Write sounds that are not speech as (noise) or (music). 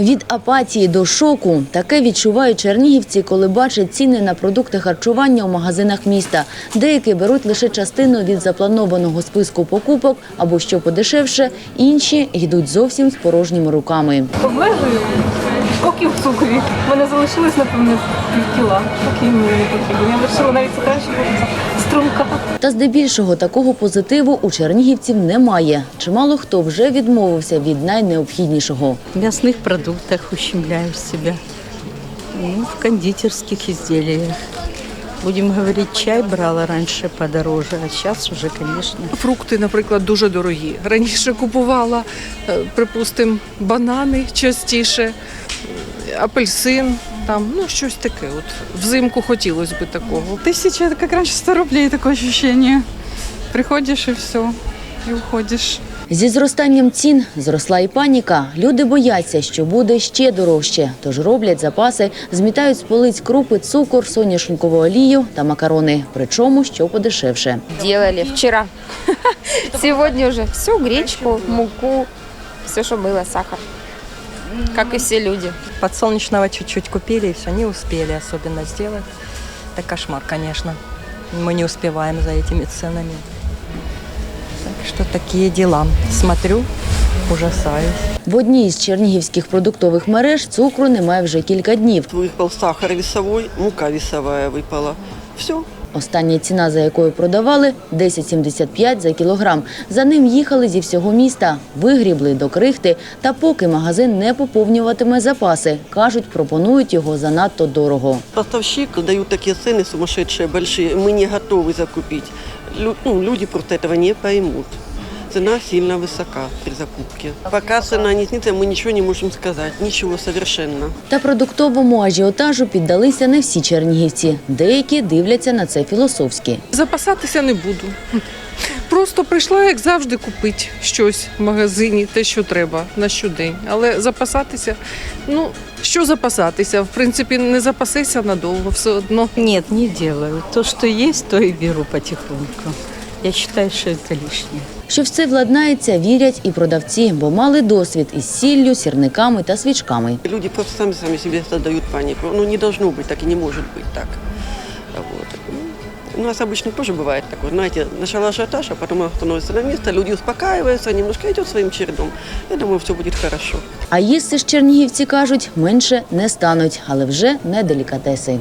Від апатії до шоку таке відчувають чернігівці, коли бачать ціни на продукти харчування у магазинах міста. Деякі беруть лише частину від запланованого списку покупок або що подешевше, інші йдуть зовсім з порожніми руками. Обмежую поки в цукрі. Мене залишилось, напевно, пів кіла. Поки мені не потрібно. Я вирішила навіть краще буде струмка. Та здебільшого такого позитиву у чернігівців немає. Чимало хто вже відмовився від найнеобхіднішого. В мясных продуктах ущемляю себя. Ну, в кондитерских изделиях. Будем говорить, чай брала раньше подороже, а сейчас уже, конечно, Фрукти, наприклад, дуже дорогі. Раніше купувала, е, припустимо, банани частіше, апельсин, там, ну щось таке. От взимку хотілося б такого. Тысяча это как раньше 100 рублей такое ощущение. Приходишь и все, и уходишь. Зі зростанням цін зросла і паніка. Люди бояться, що буде ще дорожче, тож роблять запаси, змітають з полиць крупи, цукор, соняшникову олію та макарони. Причому що подешевше. делали вчера. (laughs) Сегодня уже всю гречку, муку, все, что было, сахар. Как и все люди. Подсолнечного чуть-чуть купили, и все, не успели особенно сделать. Это кошмар, конечно. Мы не успеваем за этими ценами. Так что такие дела. Смотрю, ужасаюсь. В одній із чернігівських продуктових мереж цукру немає вже кілька днів. Выпал сахар весовой, мука весовая выпала. Все. Остання ціна, за якою продавали – 10,75 за кілограм. За ним їхали зі всього міста, вигрібли до крихти. Та поки магазин не поповнюватиме запаси, кажуть, пропонують його занадто дорого. Поставщик дают такие цены сумасшедшие, большие. Мы не готовы закупить. Лю- ну, люди просто этого не поймут. Цена сильно высока при закупке. Пока цена не снится, мы ничего не можем сказать. Ничего совершенно. Та продуктовому ажіотажу піддалися не всі чернігівці. Деякі дивляться на це філософськи. Запасатися не буду. Просто прийшла, як завжди, купити щось в магазині, те, що треба на щодень. Але запасатися, ну що запасатися? В принципі, не запасися надовго все одно. нет, не делаю. То, что есть, то и беру потихоньку. Я считаю, что это лишнее. Що все владнається, вірять і продавці, бо мали досвід із сіллю, сірниками та свічками. Люди просто сами сами себе создают панику. Ну, не должно быть так и не может быть так. Вот. Ну, У нас обычно тоже бывает такое, знаете, сначала ажиотаж, а потом оно становится на место, люди успокаиваются, немножко идет своим чередом. Я думаю, все будет хорошо. А їсти ж чернігівці кажуть, менше не стануть, але вже не делікатеси.